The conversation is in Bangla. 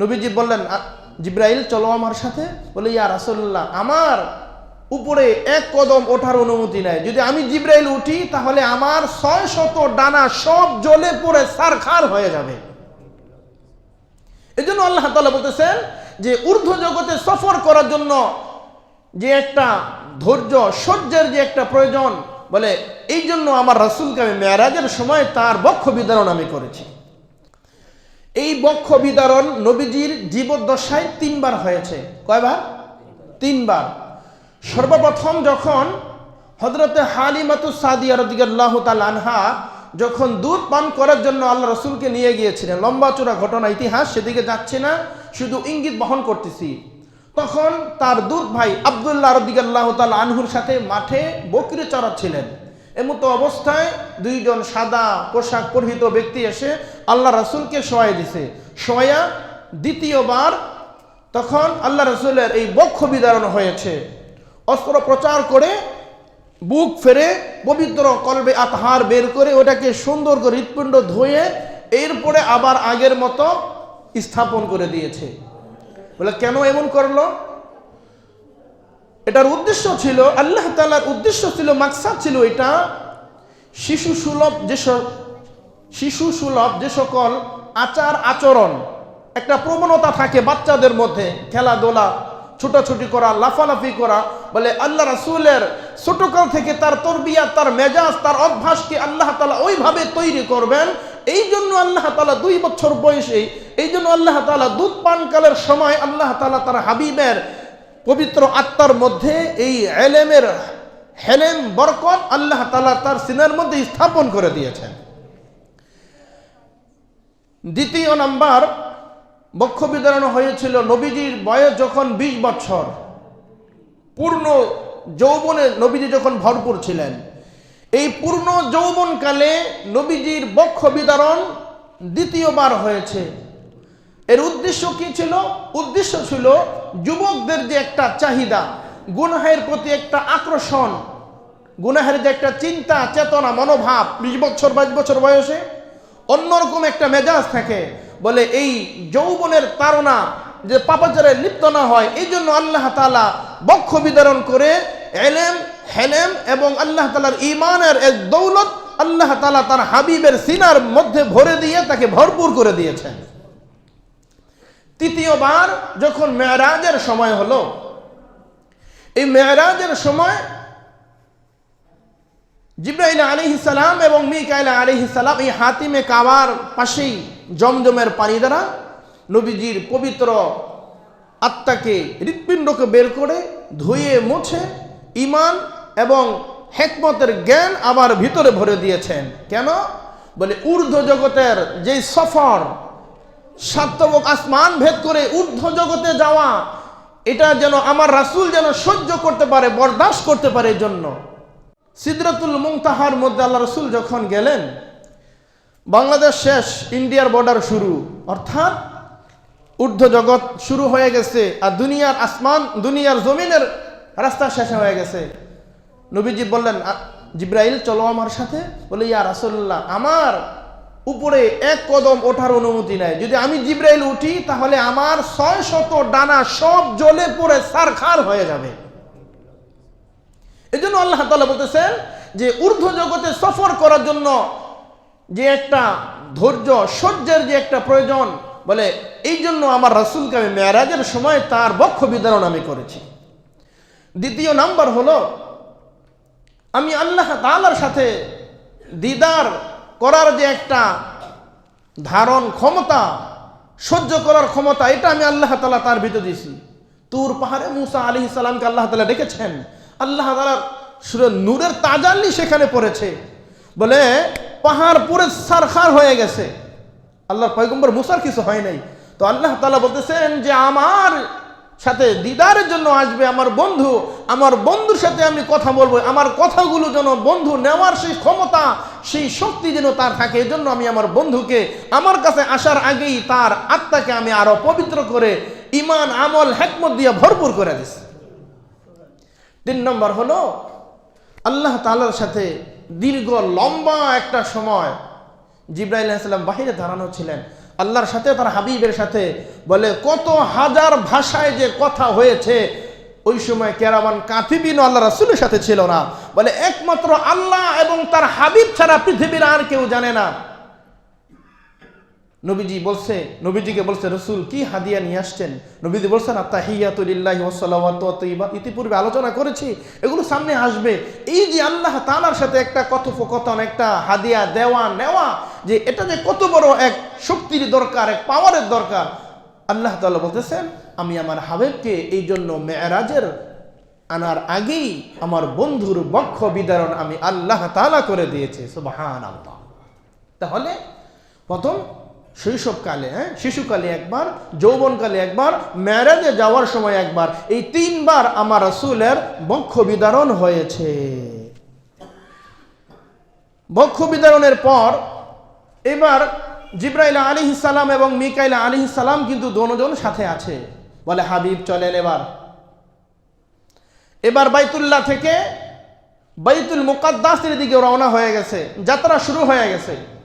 নবীজি বললেন জিব্রাইল, চলো আমার সাথে? বলে, ইয়া রাসূলুল্লাহ, আমার উপরে এক কদম ওঠার অনুমতি নেয় যদি আমি জিব্রাইল উঠি, তাহলে আমার ছয় শত ডানা সব জলে পড়ে সারখার হয়ে যাবে। এই জন্য আল্লাহ তাআলা বলতেছেন যে, ঊর্ধ্ব জগতে সফর করার জন্য যে একটা ধৈর্য, সহ্যের যে একটা প্রয়োজন, বলে এই জন্য আমার রাসূলকে আমি মেয়ারাজের সময় তার বক্ষ বিতরণ আমি করেছি। এই বক্ষ বিদারণ নবীজির জীবদ্দশায় তিনবার হয়েছে। কয়বার? তিনবার। সর্বপ্রথম যখন হজরতে হালিমাতু সাদিয়া রদিগাল্লাহ তাল আনহা যখন দুধ পান করার জন্য আল্লাহ রসুলকে নিয়ে গিয়েছিলেন, লম্বা চূড়া ঘটনা, ইতিহাস, সেদিকে যাচ্ছে না, শুধু ইঙ্গিত বহন করতেছি। তখন তার দুধ ভাই আবদুল্লাহ রদিগাল্লাহ তাল আনহুর সাথে মাঠে বকরি চড়াচ্ছিলেন। এমতো অবস্থায় দুইজন সাদা পোশাক পরিহিত ব্যক্তি এসে আল্লাহ রসুলকে শোয়াই দিছে। শোয়া দ্বিতীয়বার তখন আল্লাহ রসুলের এই বক্ষ বিদারণ হয়েছে। অস্ত্র প্রচার করে বুক ফেরে পবিত্র কলবে আতহার বের করে ওটাকে সুন্দর করে হৃৎপিণ্ড ধুয়ে এরপরে আবার আগের মতো স্থাপন করে দিয়েছে। বলে, কেন এমন করল? এটার উদ্দেশ্য ছিল, আল্লাহ তালার উদ্দেশ্য ছিল, মাকসাদ ছিল এটা শিশু সুলভ যে শিশু সুলভ যে সকল আচার আচরণ, একটা প্রবণতা থাকে বাচ্চাদের মধ্যে, খেলাধুলা, ছুটাছুটি করা, লাফালাফি করা, বলে আল্লাহ রাসূলের ছোটকাল থেকে তার তরবিয়া তার মেজাজ, তার অভ্যাসকে আল্লাহ তালা ওইভাবে তৈরি করবেন এই জন্য আল্লাহ তালা দুই বছর বয়সে এই জন্য আল্লাহ তালা দুধ পানকালের সময় আল্লাহ তালা তার হাবিবের পবিত্র আত্মার মধ্যে এই এলেমের হেলেম, বরকত আল্লাহ তালা তার সিনার মধ্যে স্থাপন করে দিয়েছেন। দ্বিতীয় নাম্বার, বক্ষ বিতরণ হয়েছিল নবীজির বয়স যখন ২০ বছর। পূর্ণ যৌবনে নবীজি যখন ভরপুর ছিলেন, এই পূর্ণ যৌবনকালে নবীজির বক্ষ বিতরণ দ্বিতীয়বার হয়েছে। এর উদ্দেশ্য কি ছিল? উদ্দেশ্য ছিল যুবকদের যে একটা চাহিদা, গুনাহের প্রতি একটা আকর্ষণ, গুনাহের যে একটা চিন্তা, চেতনা, মনোভাব, বিশ বছর, বাইশ বছর বয়সে অন্যরকম একটা মেজাজ থাকে। বলে এই যৌবনের তাড়না যে পাপাচারে লিপ্ত না হয় এই জন্য আল্লাহ তালা বক্ষ বিতরণ করে এলেম, হেলেম এবং আল্লাহ তালার ইমানের এক দৌলত আল্লাহ তালা তার হাবিবের সিনার মধ্যে ভরে দিয়ে তাকে ভরপুর করে দিয়েছেন। তৃতীয়বার যখন মেয়ারাজের সময় হলো, এই মেয়ারাজের সময় জিব্রাইল আলী সালাম এবং মিকাইল আলী সালাম, এই হাতিমে কাবার পাশেই জমজমের পানি দ্বারা নবীজির পবিত্র আত্মাকে হৃৎপিণ্ডকে বের করে ধুয়ে মুছে ইমান এবং হেকমতের জ্ঞান আবার ভিতরে ভরে দিয়েছেন। কেন? বলে ঊর্ধ্ব জগতের যে সফর সাত্তবক আসমান ভেদ করে ঊর্ধ্ব জগতে যাওয়া, এটা যেন আমার রাসূল যেন সহ্য করতে পারে, বরদাস্ত করতে পারে জন্য সিদরাতুল মুংতাহার মধ্যে আল্লাহ রসুল যখন গেলেন, বাংলাদেশ শেষ, ইন্ডিয়ার বর্ডার শুরু, অর্থাৎ ঊর্ধ্ব জগৎ শুরু হয়ে গেছে, আর দুনিয়ার আসমান, দুনিয়ার জমিনের রাস্তা শেষ হয়ে গেছে। নবীজি বললেন, "আ- জিব্রাইল, চলো আমার সাথে? বলে, ইয়া রাসূলুল্লাহ, আমার উপরে এক কদম ওঠার অনুমতি নেয় যদি আমি জিব্রাইল উঠি, তাহলে আমার ছয় শত ডানা সব জ্বলে পড়ে সারখার হয়ে যাবে। এই জন্য আল্লাহ তালা বলতেছেন যে ঊর্ধ্ব জগতে সফর করার জন্য যে একটা ধৈর্য, সহ্যের যে একটা প্রয়োজন, বলে এই জন্য আমার রাসূলকে আমি মেয়ারাজের সময় তার বক্ষ বিতরণ আমি করেছি। দ্বিতীয় নাম্বার হলো, আমি আল্লাহ তালার সাথে দিদার করার যে একটা ধারণ ক্ষমতা, সহ্য করার ক্ষমতা, এটা আমি আল্লাহ তালা তার ভিতরে দিয়েছি। তুর পাহাড়ে মুসা আলী সালামকে আল্লাহ তালা ডেকেছেন। আল্লাহ তালার নূরের তাজাল্লি সেখানে পড়েছে। বলে, পাহাড় পুরে সারখার হয়ে গেছে। আল্লাহর পয়গম্বর মুসার কিছু হয় নাই। তো আল্লাহ তালা বলতেছেন যে, আমার সাথে দিদারের জন্য আসবে আমার বন্ধু, আমার বন্ধুর সাথে আমি কথা বলব, আমার কথাগুলো যেন বন্ধু নেওয়ার সেই ক্ষমতা, সেই শক্তি যেন তার থাকে এই জন্য আমি আমার বন্ধুকে, আমার কাছে আসার আগেই তার আত্মাকে আমি আরও পবিত্র করে ইমান আমল, হেকমত দিয়ে ভরপুর করে দিছি। তিন নম্বর হলো, আল্লাহ তাআলার সাথে দীর্ঘ লম্বা একটা সময় জিব্রাইল আলাইহিস বাহিরে দাঁড়ানো ছিলেন। আল্লাহর সাথে, তার হাবিবের সাথে বলে, কত হাজার ভাষায় যে কথা হয়েছে, ওই সময় কেরামান কাতিবিন আল্লাহ রাসুলের সাথে ছিল না। বলে, একমাত্র আল্লাহ এবং তার হাবিব ছাড়া পৃথিবীর আর কেউ জানে না। নবীজি বলছে, নবীজিকে বলছে, রসুল, কি হাদিয়া নিয়ে আসছেন? নবীজি বলছেন আত্মাহিয়াতুলিল্লাহি ওয়াত-তাইয়্যিবা। ইতিপূর্বে আলোচনা করেছি, এগুলো সামনে আসবে। এই যে আল্লাহ তাআলার সাথে একটা কথোপকথন, একটা হাদিয়া দেওয়া, নেওয়া, যে এটা যে কত বড় এক শক্তির দরকার, এক পাওয়ারের দরকার, আল্লাহ তাআলা বলতেছেন, আমি আমার হাবেবকে এই জন্য মেয়েরাজের আনার আগেই আমার বন্ধুর বক্ষ বিদারণ আমি আল্লাহ তালা করে দিয়েছে। সুবহানাল্লাহ। তাহলে প্রথম শৈশবকালে হ্যাঁ? শিশুকালে একবার, যৌবনকালে একবার ম্যারেজে যাওয়ার সময় একবার। এই তিনবার আমার রসুলের বক্ষ বিদারণ হয়েছে। বক্ষ বিদারণের পর এবার জিব্রাইল আলী সালাম এবং মিকাইল আলী সালাম কিন্তু দোনোজন সাথে আছে। বলে, হাবিব, চলেন এবার। এবার বাইতুল্লাহ থেকে বাইতুল মুকাদ্দাসের দিকে রওনা হয়ে গেছে। যাত্রা শুরু হয়ে গেছে।